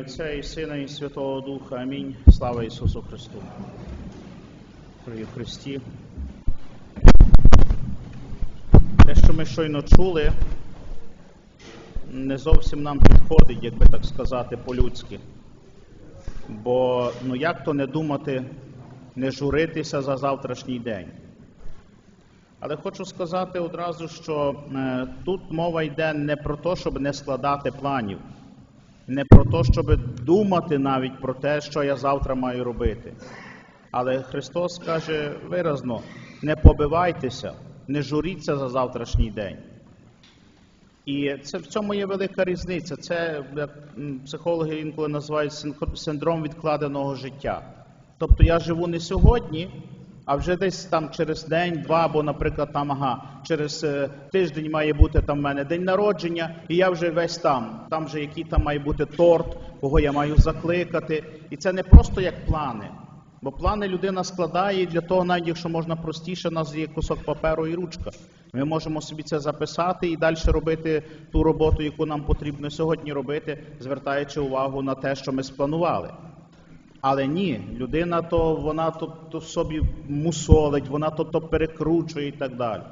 Отця і Сина, і Святого Духа. Амінь. Слава Ісусу Христу. При Христі. Те, що ми щойно чули, не зовсім нам підходить, як би так сказати, по-людськи. Бо ну як то не думати, не журитися за завтрашній день. Але хочу сказати одразу, що е, тут мова йде не про те, щоб не складати планів, не про те, щоб думати навіть про те, що я завтра маю робити. Але Христос каже виразно: не побивайтеся, не журіться за завтрашній день. І це в цьому є велика різниця. Це як психологи інколи називають синдром відкладеного життя. Тобто я живу не сьогодні, а вже десь там через день, два, або, наприклад, там ага, через е, тиждень має бути там в мене день народження, і я вже весь там. Там вже який там має бути торт, кого я маю закликати. І це не просто як плани. Бо плани людина складає для того, навіть якщо можна простіше, у нас є кусок паперу і ручка. Ми можемо собі це записати і далі робити ту роботу, яку нам потрібно сьогодні робити, звертаючи увагу на те, що ми спланували. Але ні, людина то вона то, то собі мусолить, вона то, то перекручує і так далі.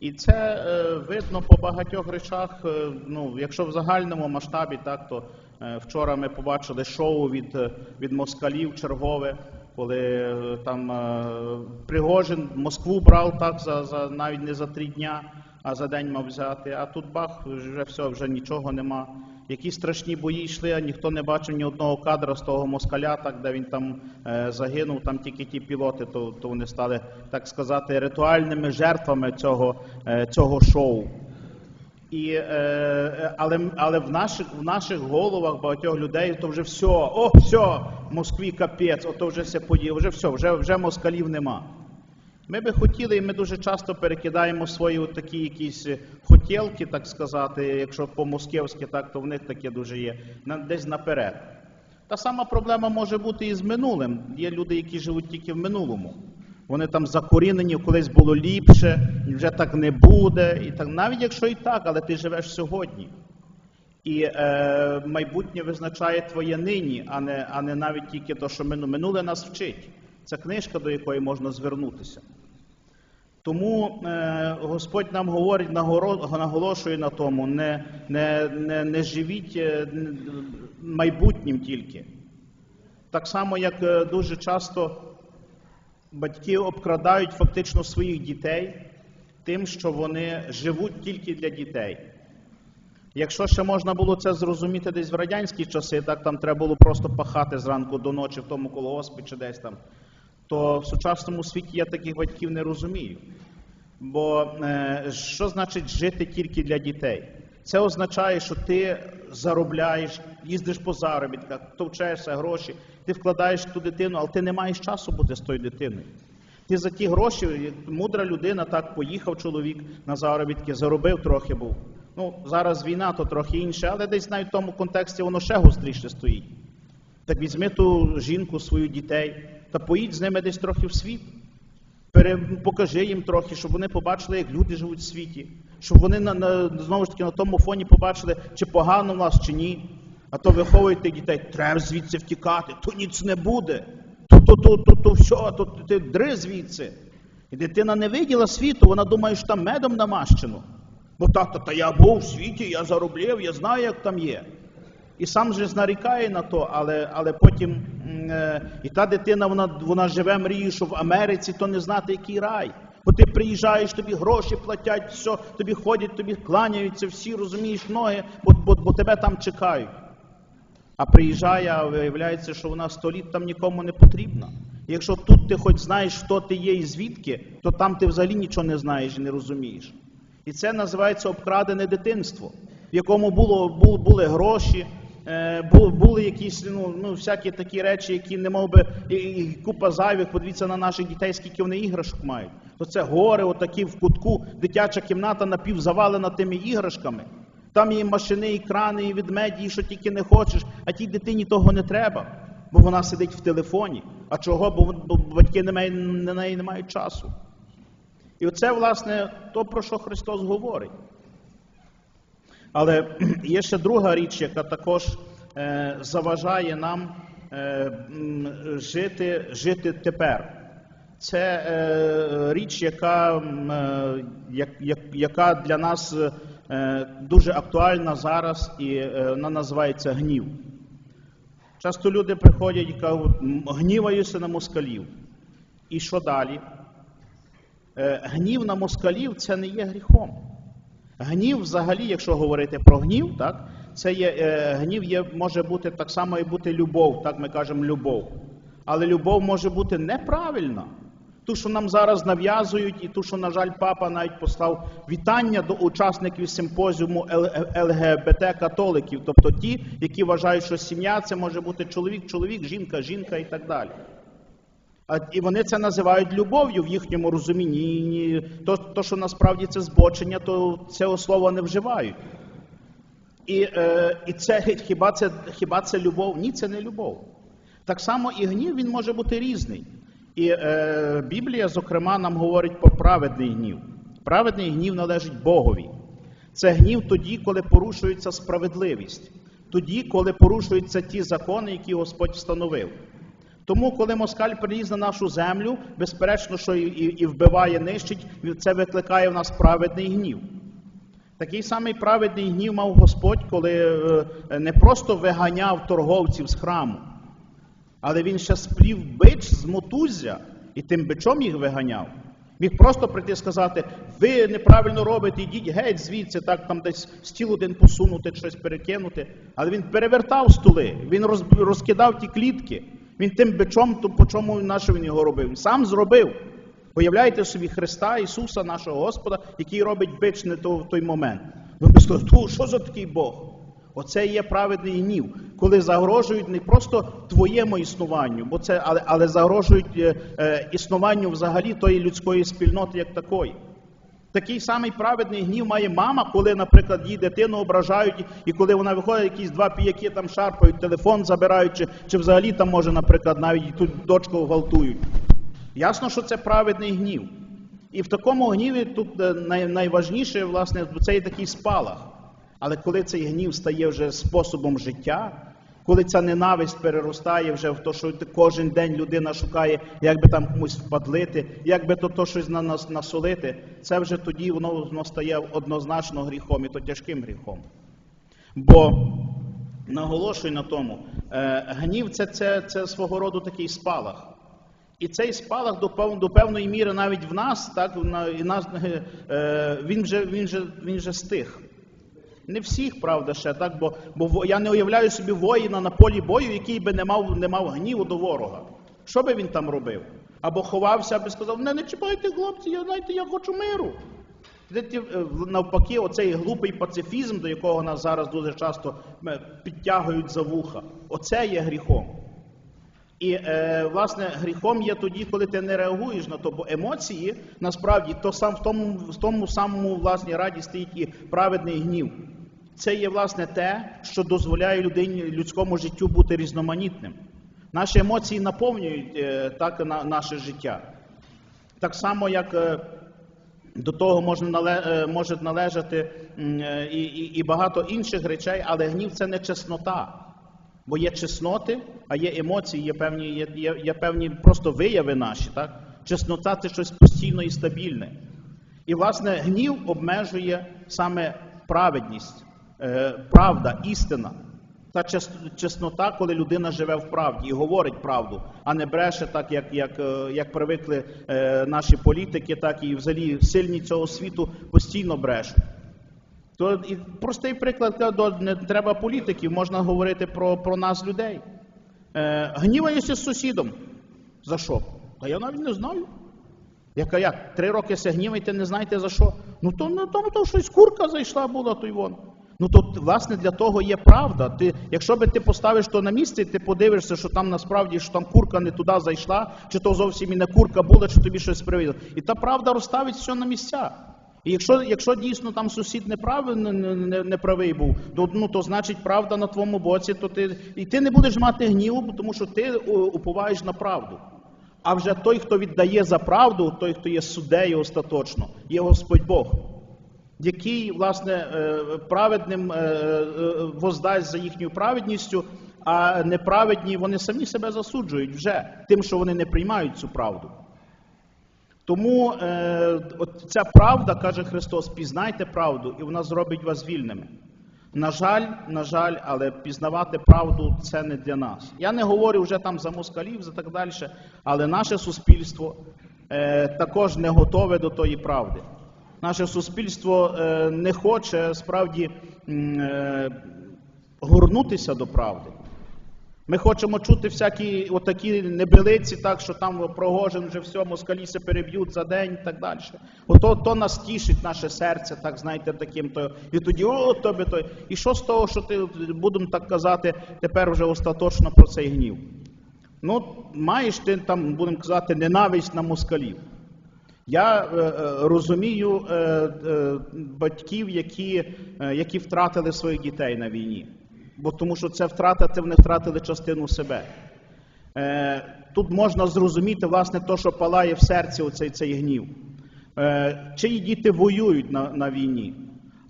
І це е, видно по багатьох речах. Е, ну, якщо в загальному масштабі, так то е, вчора ми побачили шоу від, е, від москалів чергове, коли е, там е, Пригожин Москву брав так за, за навіть не за три дня, а за день мав взяти. А тут бах, вже все, вже нічого нема. Які страшні бої йшли, а ніхто не бачив ні одного кадра з того москаля, так де він там е, загинув, там тільки ті пілоти, то, то вони стали, так сказати, ритуальними жертвами цього, е, цього шоу. І, е, е, але але в, наших, в наших головах багатьох людей то вже все, о, все, Москві капець, ото вже все подіє, вже все, вже, вже москалів нема. Ми би хотіли, і ми дуже часто перекидаємо свої такі якісь е, хотілки, так сказати, якщо по-москівськи, так, то в них таке дуже є, десь наперед. Та сама проблема може бути і з минулим. Є люди, які живуть тільки в минулому. Вони там закорінені, колись було ліпше, вже так не буде. І так, навіть якщо і так, але ти живеш сьогодні. І е, майбутнє визначає твоє нині, а не, а не навіть тільки те, що. Минуле нас вчить. Це книжка, до якої можна звернутися. Тому е, Господь нам говорить, наголошує на тому, не, не, не, не живіть е, майбутнім тільки. Так само, як е, дуже часто батьки обкрадають фактично своїх дітей тим, що вони живуть тільки для дітей. Якщо ще можна було це зрозуміти десь в радянські часи, так там треба було просто пахати зранку до ночі в тому колгоспі чи десь там, то в сучасному світі я таких батьків не розумію. Бо е, що значить жити тільки для дітей? Це означає, що ти заробляєш, їздиш по заробітках, товчешся гроші, ти вкладаєш ту дитину, але ти не маєш часу бути з тою дитиною. Ти за ті гроші, мудра людина, так поїхав чоловік на заробітки, заробив трохи був. Ну, зараз війна, то трохи інше, але десь навіть в тому контексті воно ще гостріше стоїть. Так візьми ту жінку, свою дітей, та поїдь з ними десь трохи в світ. Покажи їм трохи, щоб вони побачили, як люди живуть в світі, щоб вони на, на, знову ж таки на тому фоні побачили, чи погано в нас, чи ні. А то виховують тих дітей, треба звідси втікати, то ніц не буде. То, то, то, то, то все, то ти дри звідси. І дитина не виділа світу, вона думає, що там медом намащено. Бо тато, та я був в світі, я заробляв, я знаю, як там є. І сам же знарікає на то, але, але потім е, і та дитина вона, вона живе мрією, що в Америці то не знати, який рай. Бо ти приїжджаєш, тобі гроші платять, все, тобі ходять, тобі кланяються, всі розумієш ноги, бо, бо, бо тебе там чекають. А приїжджає, а виявляється, що вона сто літ там нікому не потрібна. Якщо тут ти хоч знаєш, хто ти є і звідки, то там ти взагалі нічого не знаєш і не розумієш. І це називається обкрадене дитинство, в якому було, бу- були гроші, були якісь ну, ну, всякі такі речі, які не мов би, і, і купа зайвих, подивіться на наших дітей, скільки вони іграшок мають. То це гори, отакі в кутку, дитяча кімната напівзавалена тими іграшками. Там є машини, і крани, і ведмеді, і що тільки не хочеш, а тій дитині того не треба, бо вона сидить в телефоні. А чого? Бо, бо батьки на неї не мають часу. І оце, власне, то, про що Христос говорить. Але є ще друга річ, яка також е, заважає нам е, жити, жити тепер. Це е, річ, яка, яка для нас дуже актуальна зараз, і вона називається гнів. Часто люди приходять і кажуть, гніваюся на москалів. І що далі? Гнів на москалів це не є гріхом. Гнів, взагалі, якщо говорити про гнів, так, це є, е, гнів є, може бути так само і бути любов, так ми кажемо любов. Але любов може бути неправильна. Ту, що нам зараз нав'язують, і ту, що, на жаль, папа навіть послав вітання до учасників симпозіуму ЛГБТ-католиків, тобто ті, які вважають, що сім'я це може бути чоловік, чоловік, жінка, жінка і так далі. І вони це називають любов'ю в їхньому розумінні. І, то, то, що насправді це збочення, то цього слова не вживають. І, е, і це хіба, це хіба це любов? Ні, це не любов. Так само і гнів він може бути різний. І е, Біблія, зокрема, нам говорить про праведний гнів. Праведний гнів належить Богові. Це гнів тоді, коли порушується справедливість, тоді, коли порушуються ті закони, які Господь встановив. Тому, коли москаль приліз на нашу землю, безперечно, що і, і, і вбиває, нищить, це викликає в нас праведний гнів. Такий самий праведний гнів мав Господь, коли е, не просто виганяв торговців з храму, але він ще сплів бич з мотуззя і тим бичом їх виганяв. Міг просто прийти і сказати, ви неправильно робите, йдіть геть звідси, так там десь стіл один посунути, щось перекинути. Але він перевертав столи, він розкидав ті клітки. Він тим бичом, то по чому на що він його робив? Він сам зробив. Уявляєте собі Христа, Ісуса, нашого Господа, який робить бич не то в той момент. Ви б сказали, що за такий Бог? Оце є праведний гнів, коли загрожують не просто твоєму існуванню, бо це, але, але загрожують е, е, існуванню взагалі тої людської спільноти як такої. Такий самий праведний гнів має мама, коли, наприклад, її дитину ображають, і коли вона виходить, якісь два піяки там шарпають, телефон забирають, чи, чи взагалі там може, наприклад, навіть тут дочку гвалтують. Ясно, що це праведний гнів. І в такому гніві тут е, найважніше, власне, це є такий спалах. Але коли цей гнів стає вже способом життя, коли ця ненависть переростає вже в те, що кожен день людина шукає, як би там комусь впадлити, як би то, то щось на нас насолити, це вже тоді воно, воно стає однозначно гріхом, і то тяжким гріхом. Бо наголошую на тому, е, гнів це, це, це свого роду такий спалах. І цей спалах до, пев- до певної міри навіть в нас, так, на, і нас, е, він, вже, він, вже, він вже стих. Не всіх, правда, ще так, бо, бо я не уявляю собі воїна на полі бою, який би не мав, не мав гніву до ворога. Що би він там робив? Або ховався, аби сказав, не, не чіпайте, хлопці, я знаєте, я хочу миру. Е, Навпаки, оцей глупий пацифізм, до якого нас зараз дуже часто підтягують за вуха, оце є гріхом. І е, власне гріхом є тоді, коли ти не реагуєш на то, бо емоції насправді то сам в тому, в тому самому власне раді стоїть і праведний гнів. Це є власне те, що дозволяє людині людському життю бути різноманітним. Наші емоції наповнюють е, так на, наше життя. Так само, як е, до того можна е, може належати і, і, і багато інших речей, але гнів це не чеснота. Бо є чесноти, а є емоції, є певні, є, є, є певні просто вияви наші. Так? Чеснота це щось постійне і стабільне. І, власне, гнів обмежує саме праведність, правда, істина. Та чеснота, коли людина живе в правді і говорить правду, а не бреше так, як, як, е, як привикли е, наші політики, так і взагалі сильні цього світу постійно брешуть. То і простий приклад, не треба політиків, можна говорити про, про нас, людей. Е, гніваюся з сусідом. За що? Та я навіть не знаю. Яка як? Три роки се гніваєте, не знаєте за що? Ну то ну, то, то щось курка зайшла була, то й вон. Ну то власне для того є правда. Ти, якщо би ти поставиш то на місце, ти подивишся, що там насправді що там курка не туди зайшла, чи то зовсім і не курка була, чи тобі щось привезли. І та правда розставить все на місця. І якщо, якщо дійсно там сусід неправий, не, не, не, правий був, то, ну, то значить правда на твоєму боці, то ти, і ти не будеш мати гніву, тому що ти уповаєш на правду. А вже той, хто віддає за правду, той, хто є суддею остаточно, є Господь Бог. Який, власне, е, праведним е, е, воздасть за їхньою праведністю, а неправедні вони самі себе засуджують вже тим, що вони не приймають цю правду. Тому от ця правда, каже Христос, пізнайте правду, і вона зробить вас вільними. На жаль, на жаль, але пізнавати правду це не для нас. Я не говорю вже там за москалів, за так далі, але наше суспільство також не готове до тої правди. Наше суспільство е, не хоче справді е, горнутися до правди. Ми хочемо чути всякі отакі небелиці, так що там Прогожин вже все, москалі се переб'ють за день і так далі. Ото то нас тішить наше серце, так знаєте, таким то. І тоді о, тобі той. І що з того, що ти будемо так казати тепер вже остаточно про цей гнів? Ну, маєш ти там, будемо казати, ненависть на москалів. Я е, е, розумію е, батьків, які, які втратили своїх дітей на війні. Бо тому що це втратити, вони втратили частину себе. Тут можна зрозуміти, власне, те, що палає в серці оцей цей гнів. Чиї діти воюють на, на війні.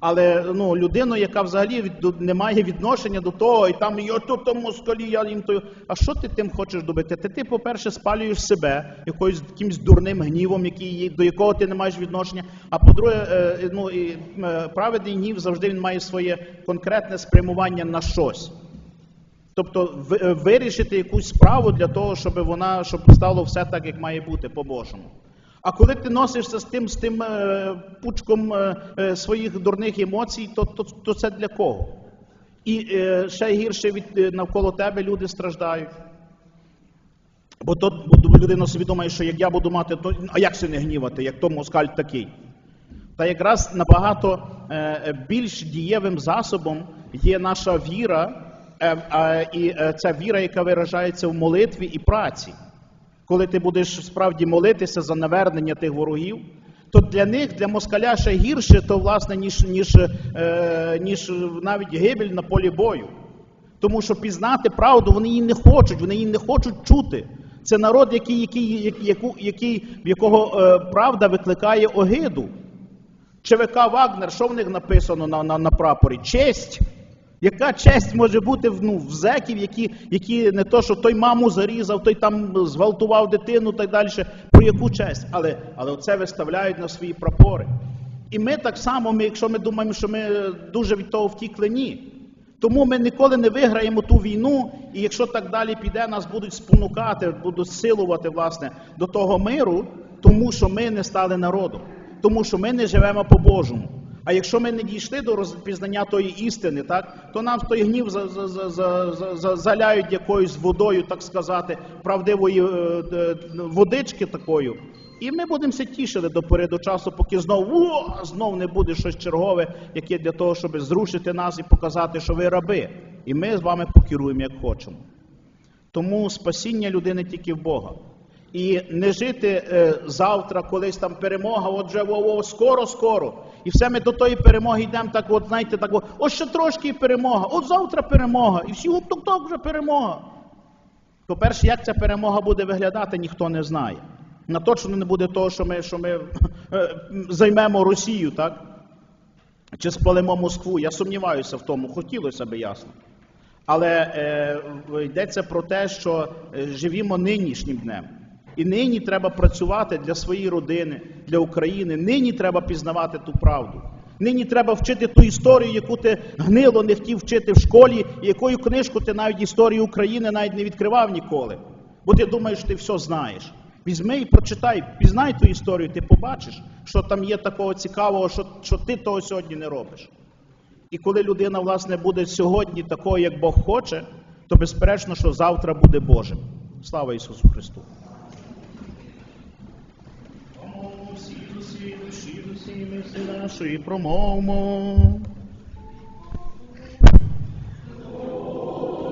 Але ну, людина, яка взагалі не має відношення до того, і там я тут там москалі, я їм то. А що ти тим хочеш добити? Ти, ти, по-перше, спалюєш себе якоюсь якимсь дурним гнівом, який, до якого ти не маєш відношення. А по-друге, е, ну, і, е, праведний гнів завжди він має своє конкретне спрямування на щось. Тобто е, вирішити якусь справу для того, щоб вона щоб стало все так, як має бути по-божому. А коли ти носишся з тим, з тим е, пучком е, е, своїх дурних емоцій, то, то, то це для кого? І ще гірше від навколо тебе люди страждають. Бо то бо людина собі думає, що як я буду мати, то а як се не гнівати, як то москаль такий. Та якраз набагато е, більш дієвим засобом є наша віра, е, е, і ця віра, яка виражається в молитві і праці. Коли ти будеш справді молитися за навернення тих ворогів, то для них, для москаля ще гірше, то власне, ніж, ніж, е, ніж навіть гибель на полі бою. Тому що пізнати правду вони її не хочуть, вони її не хочуть чути. Це народ, який, який, який, який, в якого е, правда викликає огиду. ЧВК Вагнер, що в них написано на, на, на прапорі? Честь. Яка честь може бути ну, в зеків, які, які не то, що той маму зарізав, той там зґвалтував дитину так далі. Про яку честь? Але, але це виставляють на свої прапори. І ми так само, ми, якщо ми думаємо, що ми дуже від того втікли, ні. Тому ми ніколи не виграємо ту війну, і якщо так далі піде, нас будуть спонукати, будуть силувати власне до того миру, тому що ми не стали народом, тому що ми не живемо по-божому. А якщо ми не дійшли до розпізнання тої істини, так то нам той гнів за, за, за, за, за, за, заляють якоюсь водою, так сказати, правдивої е, е, водички такою. І ми будемося тішити до пори до часу, поки знов о, знов не буде щось чергове, яке для того, щоб зрушити нас і показати, що ви раби. І ми з вами покеруємо, як хочемо. Тому спасіння людини тільки в Бога. І не жити е, завтра, колись там перемога, от вже во, во, скоро, скоро. І все ми до тої перемоги йдемо так, от знаєте, так, от, ось ще трошки перемога, от завтра перемога, і всі от тук вже перемога. По-перше, як ця перемога буде виглядати, ніхто не знає. На точно не буде того, що ми, що ми е, займемо Росію, так? Чи спалимо Москву. Я сумніваюся в тому, хотілося б ясно. Але е, йдеться про те, що е, живімо нинішнім днем. І нині треба працювати для своєї родини, для України. Нині треба пізнавати ту правду. Нині треба вчити ту історію, яку ти гнило не хотів вчити в школі, і якою книжку ти навіть історію України навіть не відкривав ніколи. Бо ти думаєш, ти все знаєш. Візьми і прочитай, пізнай ту історію, ти побачиш, що там є такого цікавого, що, що ти того сьогодні не робиш. І коли людина, власне, буде сьогодні такою, як Бог хоче, то безперечно, що завтра буде Божим. Слава Ісусу Христу! Всі душі, душі, душі, ми всі наші промовмо.